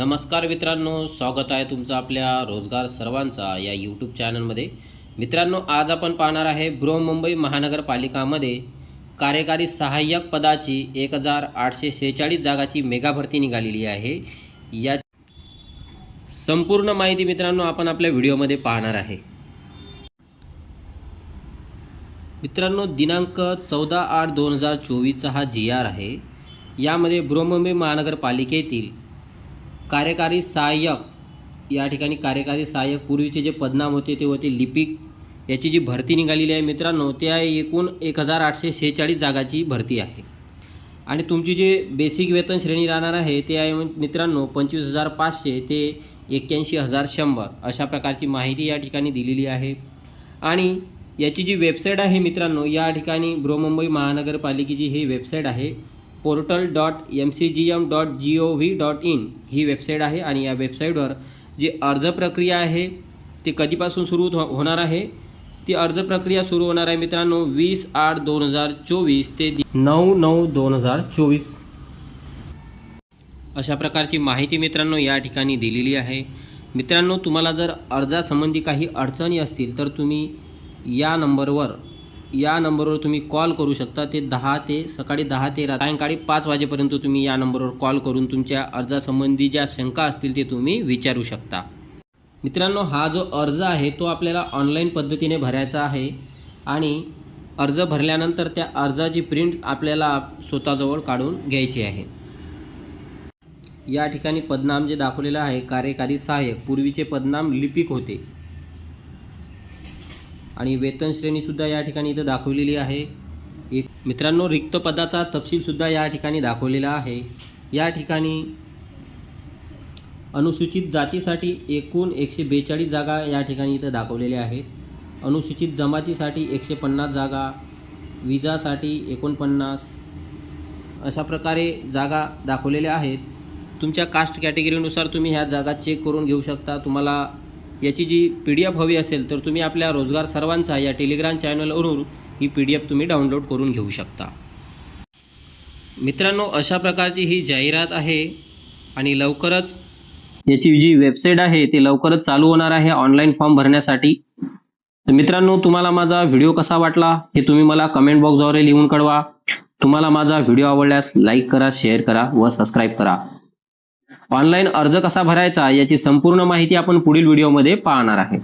नमस्कार मित्रांनो स्वागत आहे तुमचं आपल्या रोजगार सर्वांचा या यूट्यूब चॅनलमध्ये मित्रांनो आज आपण पाहणार आहे बृहमुंबई महानगरपालिकामध्ये कार्यकारी सहाय्यक पदाची एक हजार आठशे शेहेचाळीस जागाची मेगा भरती निघालेली आहे. या संपूर्ण माहिती मित्रांनो आपण आपल्या व्हिडिओमध्ये पाहणार आहे. मित्रांनो दिनांक चौदा आठ दोन हजार चोवीसचा हा जी आर आहे. यामध्ये बृहमुंबई महानगरपालिकेतील कार्यकारी सहाय्यक या ठिकाणी कार्यकारी सहाय्यक पूर्वीचे जे पदनाम होते ते होते लिपिक. याची जी भरती निघालेली आहे मित्रांनो ते आहे एकूण एक हजार आठशे शेहेचाळीस जागाची भरती आहे. आणि तुमची जे बेसिक वेतन श्रेणी राहणार आहे ते आहे मित्रांनो पंचवीस हजार पाचशे ते एक्क्याऐंशी हजार शंभर अशा प्रकारची माहिती या ठिकाणी दिलेली आहे. आणि याची जी वेबसाईट आहे मित्रांनो या ठिकाणी बृहमुंबई महानगरपालिकेची ही वेबसाईट आहे. Portal dot M C G M dot G O V dot in he website आहे आणि या वेबसाईटवर जी अर्ज प्रक्रिया आहे ती कधीपासून सुरू हो होणार आहे ती अर्ज प्रक्रिया सुरू होणार आहे मित्रांनो वीस आठ दोन हजार चोवीस ते नऊ नऊ दोन हजार चोवीस. अशा प्रकारची माहिती मित्रांनो या ठिकाणी दिलेली आहे. मित्रांनो तुम्हाला जर अर्जासंबंधी काही अडचणी असतील तर तुम्ही या नंबरवर या नंबरवर तुम्ही कॉल करू शकता. ते दहा ते सकाळी दहा ते सायंकाळी पाच वाजेपर्यंत तुम्ही या नंबरवर कॉल करून तुमच्या अर्जासंबंधी ज्या शंका असतील ते तुम्ही विचारू शकता. मित्रांनो हा जो अर्ज आहे तो आपल्याला ऑनलाईन पद्धतीने भरायचा आहे आणि अर्ज भरल्यानंतर त्या अर्जाची प्रिंट आपल्याला स्वतःजवळ काढून घ्यायची आहे. या ठिकाणी पदनाम जे दाखवलेलं आहे कार्यकारी सहाय्यक पूर्वीचे पदनाम लिपिक होते. आणि वेतन श्रेणीसुद्धा या ठिकाणी इथं दाखवलेली आहे. एक मित्रांनो रिक्त पदाचा तपशीलसुद्धा या ठिकाणी दाखवलेला आहे. या ठिकाणी अनुसूचित जातीसाठी एकूण एकशे बेचाळीस जागा या ठिकाणी इथं दाखवलेल्या आहेत. अनुसूचित जमातीसाठी एकशे पन्नास जागा विजासाठी एकोणपन्नास अशा प्रकारे जागा दाखवलेल्या आहेत. तुमच्या कास्ट कॅटेगरीनुसार तुम्ही ह्या जागा चेक करून घेऊ शकता. तुम्हाला याची जी पी डी एफ हवी असेल तर तुम्ही आपल्या रोजगार सर्वांचा या टेलिग्राम चॅनलवरून ही पी डी एफ तुम्ही डाउनलोड करून घेऊ शकता. मित्रांनो अशा प्रकारची ही जाहिरात आहे आणि लवकरच याची जी वेबसाईट आहे ती लवकरच चालू होणार आहे ऑनलाईन फॉर्म भरण्यासाठी. तर मित्रांनो तुम्हाला माझा व्हिडिओ कसा वाटला हे तुम्ही मला कमेंट बॉक्सद्वारे लिहून कळवा. तुम्हाला माझा व्हिडिओ आवडल्यास लाईक करा शेअर करा व सबस्क्राईब करा. ऑनलाईन अर्ज कसा भरायचा याची संपूर्ण माहिती आपण पुढील व्हिडिओमध्ये पाहणार आहे.